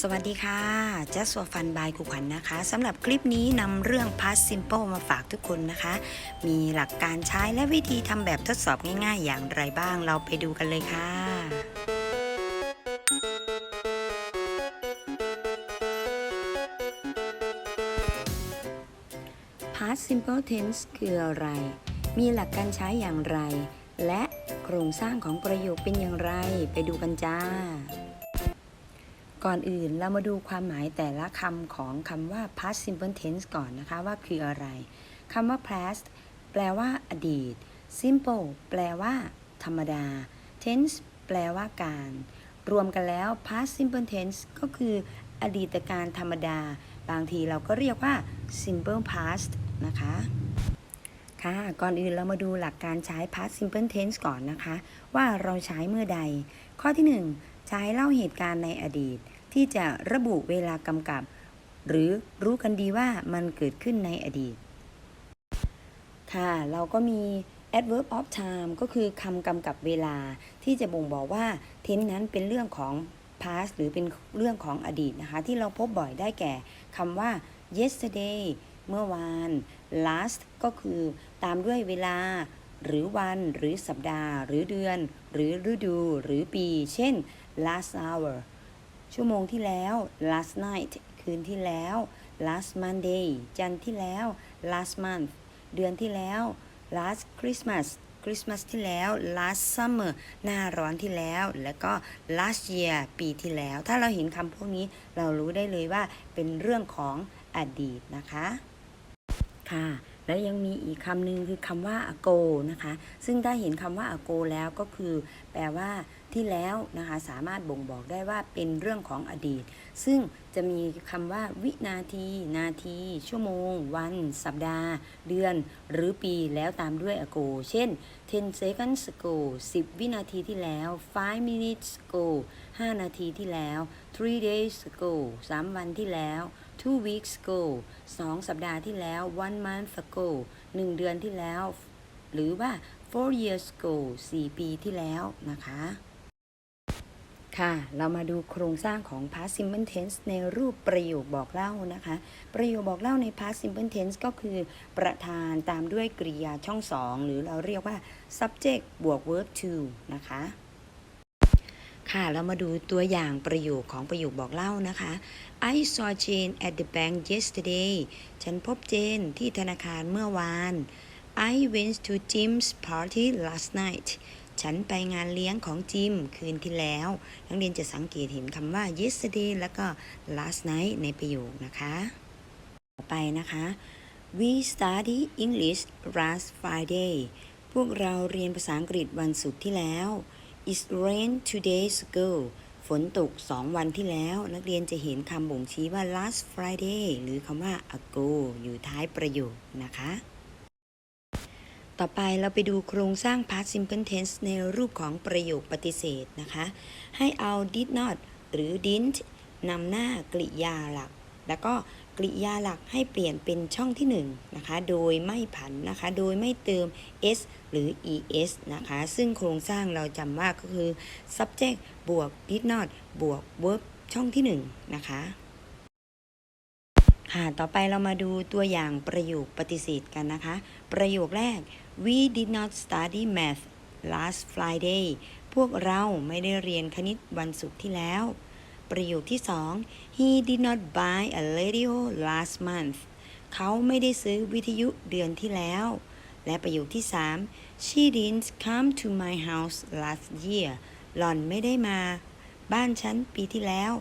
สวัสดีค่ะเจ๊สัวฟันบายคุขวัญนนะคะสำหรับคลิปนี้นำเรื่อง past simple มาฝากทุกคนนะคะ มีหลักการใช้และวิธีทำแบบทดสอบง่ายๆ อย่างไรบ้างเราไปดูกันเลยค่ะ past simple tense คืออะไร มีหลักการใช้อย่างไร และโครงสร้างของประโยคเป็นอย่างไร ไปดูกันจ้า ก่อนอื่นเรามาดูความหมายแต่ละคำของคำว่า past simple tense ก่อนนะคะว่าคืออะไรคำว่า past แปลว่าอดีต simple แปลว่า ธรรมดา tense แปลว่าการ รวมกันแล้ว past simple tense ก็คืออดีตการธรรมดา บางทีเราก็เรียกว่า simple past นะคะ ค่ะ ก่อนอื่นเรามาดูหลักการใช้ past simple tense ก่อนนะคะ ว่าเราใช้เมื่อใด ข้อที่ 1 ใช้เล่าเหตุการณ์ในอดีต ที่จะระบุเวลากำกับ หรือรู้กันดีว่ามันเกิดขึ้นในอดีต ค่ะ เราก็มี adverb of time ก็คือคำกำกับเวลาที่จะบ่งบอกว่า tense นั้นเป็นเรื่องของ past หรือเป็นเรื่องของอดีตนะคะ ที่เราพบบ่อยได้แก่คำว่า yesterday เมื่อวาน last ก็คือตามด้วยเวลา หรือวันหรือสัปดาห์ หรือเดือน หรือฤดู หรือปี เช่น last hour ชั่วโมงที่แล้ว last night คืนที่แล้ว last Monday จันทร์ที่แล้ว last month เดือนที่แล้ว last Christmas คริสต์มาสที่แล้ว last summer หน้าร้อนที่แล้ว แล้วก็ last year ปีที่แล้ว ถ้าเราเห็นคำพวกนี้เรารู้ได้เลยว่าเป็นเรื่องของอดีตนะคะ ค่ะ แล้วยังมีอีกคำหนึ่งคือคำว่า ago นะคะ ซึ่งถ้าเห็นคำว่า ago แล้วก็คือ แปลว่า ที่แล้วนะคะสามารถบ่งบอกได้ว่าเป็นเรื่องของอดีต ซึ่งจะมีคำว่าวินาที นาที ชั่วโมง วัน สัปดาห์ เดือน หรือปีแล้วตามด้วย ago เช่น 10 seconds ago 10 วินาทีที่แล้ว 5 minutes ago 5 นาทีที่แล้ว 3 days ago 3 วันที่แล้ว two weeks ago 2 สัปดาห์ที่แล้ว one month ago 1 เดือนที่แล้ว หรือว่า four years ago 4 ปีที่แล้วนะคะ ค่ะ เรามาดูโครงสร้างของ past simple tense ในรูปประโยคบอกเล่านะคะ ประโยคบอกเล่าใน past simple tense ก็คือ ประธานตามด้วยกริยาช่องสองหรือเราเรียกว่า subject บวก verb to นะคะ ค่ะ เรามาดูตัวอย่างประโยคของประโยคบอกเล่านะคะ I saw Jane at the bank yesterday ฉันพบเจนที่ธนาคารเมื่อวาน I went to Jim's party last night ฉันไปงานเลี้ยงของจิมคืนที่แล้ว นักเรียนจะสังเกตเห็นคำว่า yesterday แล้วก็ last night ในประโยคนะคะ ต่อไปนะคะ we study English last Friday พวกเราเรียนภาษาอังกฤษวันศุกร์ที่แล้ว It rained two days ago ฝนตก 2 วันที่แล้ว นักเรียนจะเห็นคำบ่งชี้ว่า last Friday หรือคำว่า ago อยู่ท้ายประโยคนะคะ ต่อไปเราไปดูโครงสร้าง past simple tense ในรูปของประโยคปฏิเสธนะคะ ให้เอา did not หรือ didn't นำหน้ากริยาหลัก แล้วก็กริยาหลักให้เปลี่ยนเป็นช่องที่1นงนะคะ โดยไม่ผันนะคะ โดยไม่เติม s หรือ es นะคะ ซึ่งโครงสร้างเราจำว่าก็คือ subject บวก did not บวก verb ช่องที่1นะคะค่ะ ต่อไปเรามาดูตัวอย่างประโยคปฏิเสธกันนะคะ ประโยคแรก we did not study math last Friday พวกเราไม่ได้เรียนคณิตวันศุกร์ที่แล้ว ประโยคที่ 2 he did not buy a radio last month เขาไม่ได้ซื้อวิทยุเดือนที่แล้ว และประโยคที่ 3 she didn't come to my house last year หล่อนไม่ได้มา บ้านฉันปีที่แล้ว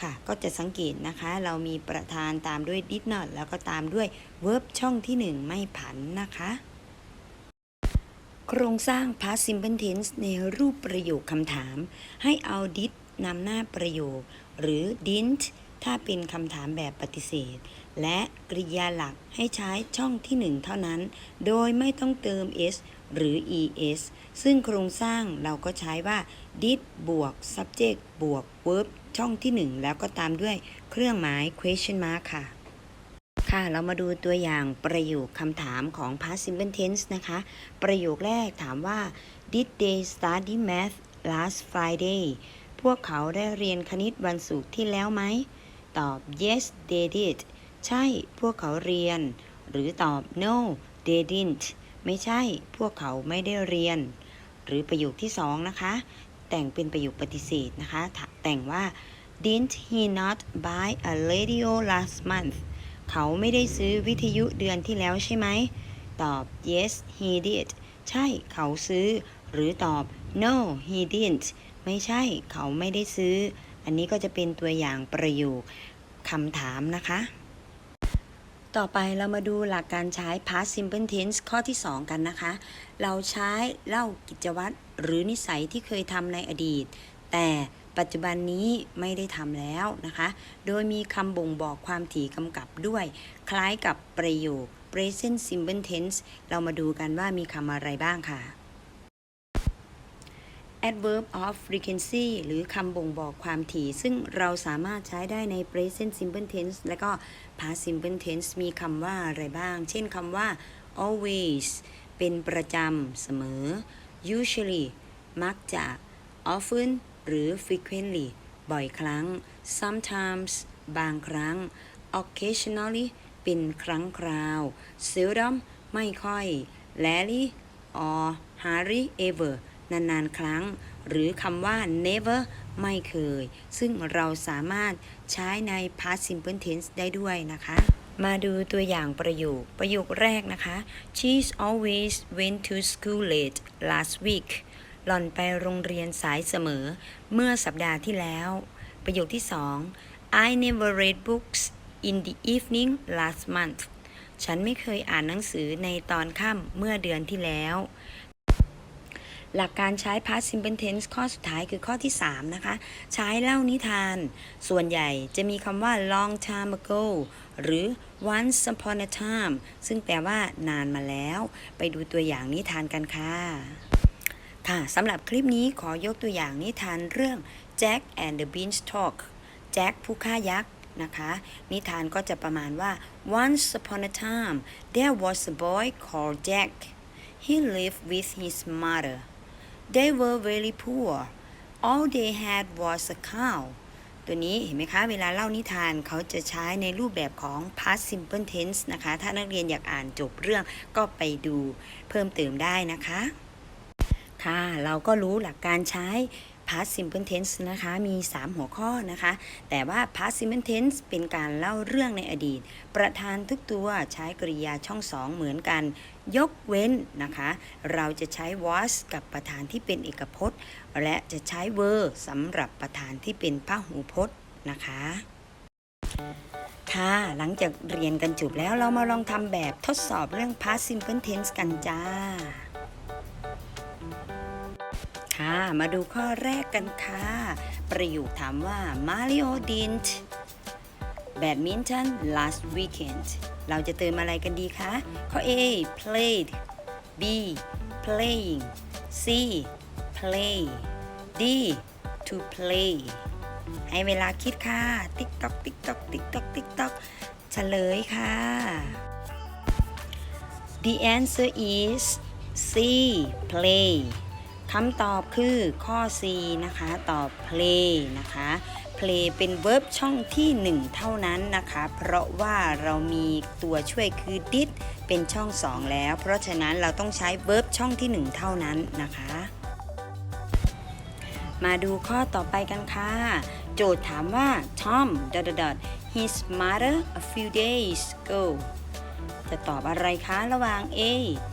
ค่ะก็จะสังเกตนะคะ เรามีประธานตามด้วย did not แล้วก็ตามด้วย verb ช่องที่ 1 ไม่ผันนะคะ โครงสร้าง past simple tense ในรูปประโยคคำถาม ให้เอา did นำหน้าประโยค หรือ didn't ถ้าเป็นคำถามแบบปฏิเสธ และกริยาหลักให้ใช้ช่องที่ 1 เท่านั้น โดยไม่ต้องเติม s หรือ es ซึ่งโครงสร้างเราก็ใช้ว่า did บวก subject บวก verb ช่องที่ 1 แล้วก็ตามด้วยเครื่องหมาย question mark ค่ะ ค่ะ เรามาดูตัวอย่างประโยคคำถามของ past simple tense นะคะ ประโยคแรกถามว่า did they study math last Friday พวกเขาได้เรียนคณิตวันศุกร์ที่แล้วไหม ตอบ yes they did ใช่ พวกเขาเรียน หรือตอบ no they didn't ไม่ใช่ พวกเขาไม่ได้เรียน หรือประโยคที่สองนะคะ แต่งเป็นประโยคปฏิเสธนะคะ แต่งว่า didn't he not buy a radio last month เขาไม่ได้ซื้อวิทยุเดือนที่แล้วใช่ไหม ตอบ yes he did ใช่เขาซื้อ หรือตอบ no he didn't ไม่ใช่เขาไม่ได้ซื้อ อันนี้ก็จะเป็นตัวอย่างประโยคคำถามนะคะ ต่อไปเรามาดูหลักการใช้ past simple tense ข้อที่ 2 กันนะคะ เราใช้เล่ากิจวัตรหรือนิสัยที่เคยทำในอดีต แต่ ปัจจุบันนี้ไม่ได้ทำแล้วนะคะ โดยมีคำบ่งบอกความถี่กำกับด้วย คล้ายกับประโยค present simple tense เรามาดูกันว่ามีคำอะไรบ้างค่ะ adverb of frequency หรือคำบ่งบอกความถี่ ซึ่งเราสามารถใช้ได้ใน present simple tense และก็ past simple tense มีคำว่าอะไรบ้าง เช่นคำว่า always เป็นประจำเสมอ usually มักจะ often หรือ frequently บ่อยครั้ง sometimes บางครั้ง occasionally เป็นครั้งคราว seldom ไม่ค่อย rarely or hardly ever นานๆ ครั้ง หรือคำว่า never ไม่เคย ซึ่งเราสามารถใช้ใน past simple tense ได้ด้วยนะคะ มาดูตัวอย่างประโยค ประโยคแรกนะคะ She's always went to school late last week หล่อนไปโรงเรียนสายเสมอ เมื่อสัปดาห์ที่แล้ว ประโยคที่สอง I never read books in the evening last month ฉันไม่เคยอ่านหนังสือในตอนค่ำเมื่อเดือนที่แล้ว หลักการใช้ past simple tense ข้อสุดท้ายคือข้อที่ 3 นะคะ ใช้เล่านิทาน ส่วนใหญ่จะมีคำว่า long time ago หรือ once upon a time ซึ่งแปลว่านานมาแล้ว ไปดูตัวอย่างนิทานกันค่ะ ค่ะสำหรับคลิปนี้ขอยกตัวอย่างนิทานเรื่อง Jack and the Beanstalk แจ็คผู้ฆ่ายักษ์นะคะ นิทานก็จะประมาณว่า once upon a time there was a boy called Jack he lived with his mother they were very poor all they had was a cow ตัวนี้เห็นไหมคะ เวลาเล่านิทานเขาจะใช้ในรูปแบบของ past simple tense นะคะ ถ้านักเรียนอยากอ่านจบเรื่องก็ไปดูเพิ่มเติมได้นะคะ ค่ะ เราก็รู้หลักการใช้ past simple tense นะคะ มี 3 หัวข้อนะคะ แต่ว่า past simple tense เป็นการเล่าเรื่องในอดีต ประธานทุกตัวใช้กริยาช่องสองเหมือนกัน ยกเว้นนะคะ เราจะใช้ was กับประธานที่เป็นเอกพจน์ และจะใช้ were สำหรับประธานที่เป็นพหูพจน์นะคะค่ะหลังจากเรียนกันจบแล้วเรามาลองทำแบบทดสอบเรื่อง past simple tense กันจ้า ค่ะ มาดูข้อแรกกันค่ะ ประโยคถามว่า Mario didn't badminton last weekend เราจะเติมอะไรกันดีคะข้อ A played B playing C play D to play ให้เวลาคิดค่ะ ติ๊กตอกติ๊กตอกติ๊กตอกติ๊กตอกเฉลยค่ะ The answer is C play คำตอบคือข้อ C นะคะ ตอบ play นะคะ play เป็น verb ช่องที่ 1 เท่านั้นนะคะ เพราะว่าเรามีตัวช่วยคือ did เป็นช่อง 2 แล้ว เพราะฉะนั้นเราต้องใช้ verb ช่องที่ 1 เท่านั้นนะคะ มาดูข้อต่อไปกันค่ะ โจทย์ถามว่า Tom dot dot dot his mother a few days ago จะตอบอะไรคะระหว่าง A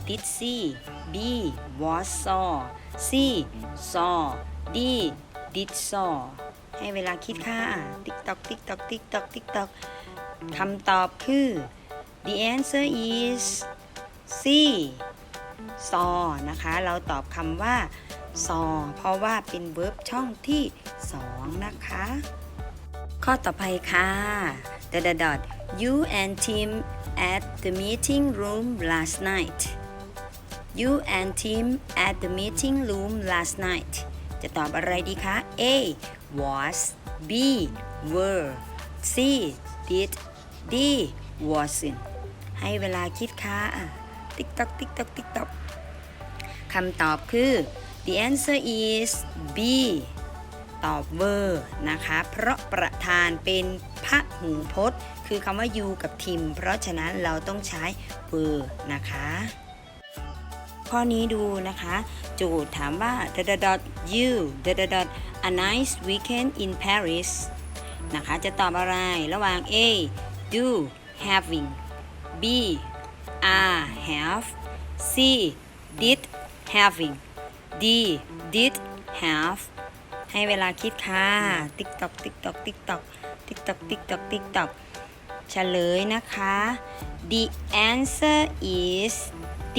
did see B was saw C saw D did saw ให้เวลาคิดค่ะ ติ๊กตอก ติ๊กตอก ติ๊กตอก ติ๊กตอกคำตอบคือ the answer is C saw นะคะ เราตอบคำว่า saw เพราะว่าเป็น verb ช่องที่ 2 นะคะ ข้อต่อไปค่ะ dot dot dot you and Tim at the meeting room last night you and Tim at the meeting room last night จะตอบอะไรดีคะ A was B were C did D wasn't ให้เวลาคิดค่ะ ติ๊กตอกติ๊กตอกติ๊กตอกคำตอบคือ the answer is B ตอบเวอร์นะคะ เพราะประธานเป็นพระหูพจน์ คือคำว่า you กับ tim เพราะฉะนั้นเราต้องใช้ were นะคะ ข้อนี้ดูนะคะ โจทย์ถามว่า dot dot you dot dot a nice weekend in Paris นะคะ จะตอบอะไรระหว่าง A do having B are have C did having D did have ให้เวลาคิดค่ะ ติ๊กตอกติ๊กตอกติ๊กตอกติ๊กตอกติ๊กตอกติ๊กตอกเฉลยนะคะ The answer is D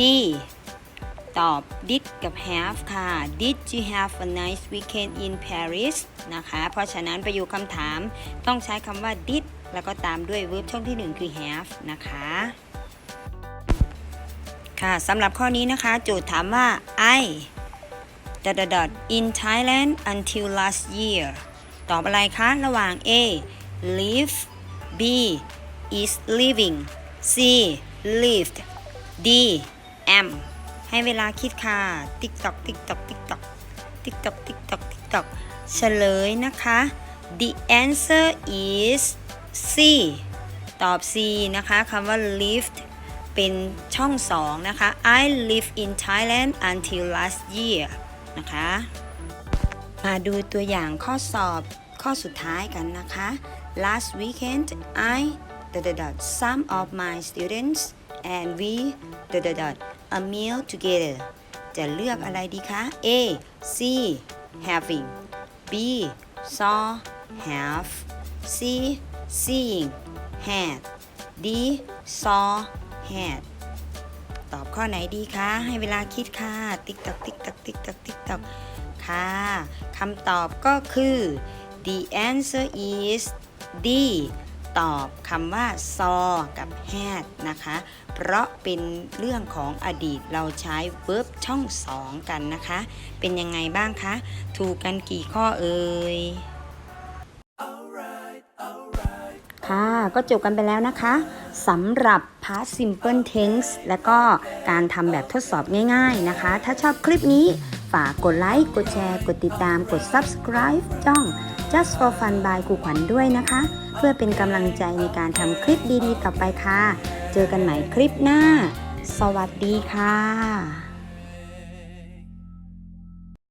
ตอบ did กับ have ค่ะ did you have a nice weekend in Paris นะคะ เพราะฉะนั้นประโยคคำถามต้องใช้คำว่า did แล้วก็ตามด้วย verb ช่องที่ 1 คือ have นะคะ ค่ะสำหรับข้อนี้นะคะ โจทย์ถามว่า I dot dot dot in Thailand until last year ตอบอะไรคะระหว่าง A live B is living C lived D am ให้เวลาคิดค่ะ ติ๊กตอกติ๊กตอกติ๊กตอกติ๊กตอกติ๊กตอกติ๊กตอกเฉลยนะคะ the answer is C ตอบ C นะคะคำว่า lived เป็นช่อง2นะคะ I live in Thailand until last year นะคะ มาดูตัวอย่างข้อสอบข้อสุดท้ายกันนะคะ last weekend I dot dot dot some of my students and we dot dot dot a meal together จะเลือกอะไรดีคะ A see having B saw have C seeing had D saw had ตอบข้อไหนดีคะ ให้เวลาคิดค่ะ ติ๊กตอกติ๊กตอกติ๊กตอกติ๊กตอกค่ะคำตอบก็คือ the answer is D ตอบคำว่า saw กับ had นะคะ เพราะเป็นเรื่องของอดีตเราใช้ verb ช่อง2กันนะคะ เป็นยังไงบ้างคะ ถูกกันกี่ข้อเอ่ย ค่ะ ก็จบกันไปแล้วนะคะสำหรับ past simple tense และก็การทำแบบทดสอบง่ายๆนะคะ ถ้าชอบคลิปนี้ฝากกดไลค์ กดแชร์ กดติดตาม กด subscribe จ้อง just for fun by ครูขวัญด้วยนะคะ เพื่อเป็นกำลังใจในการทำคลิปดีๆ ต่อไปค่ะ เจอกันใหม่คลิปหน้า สวัสดีค่ะ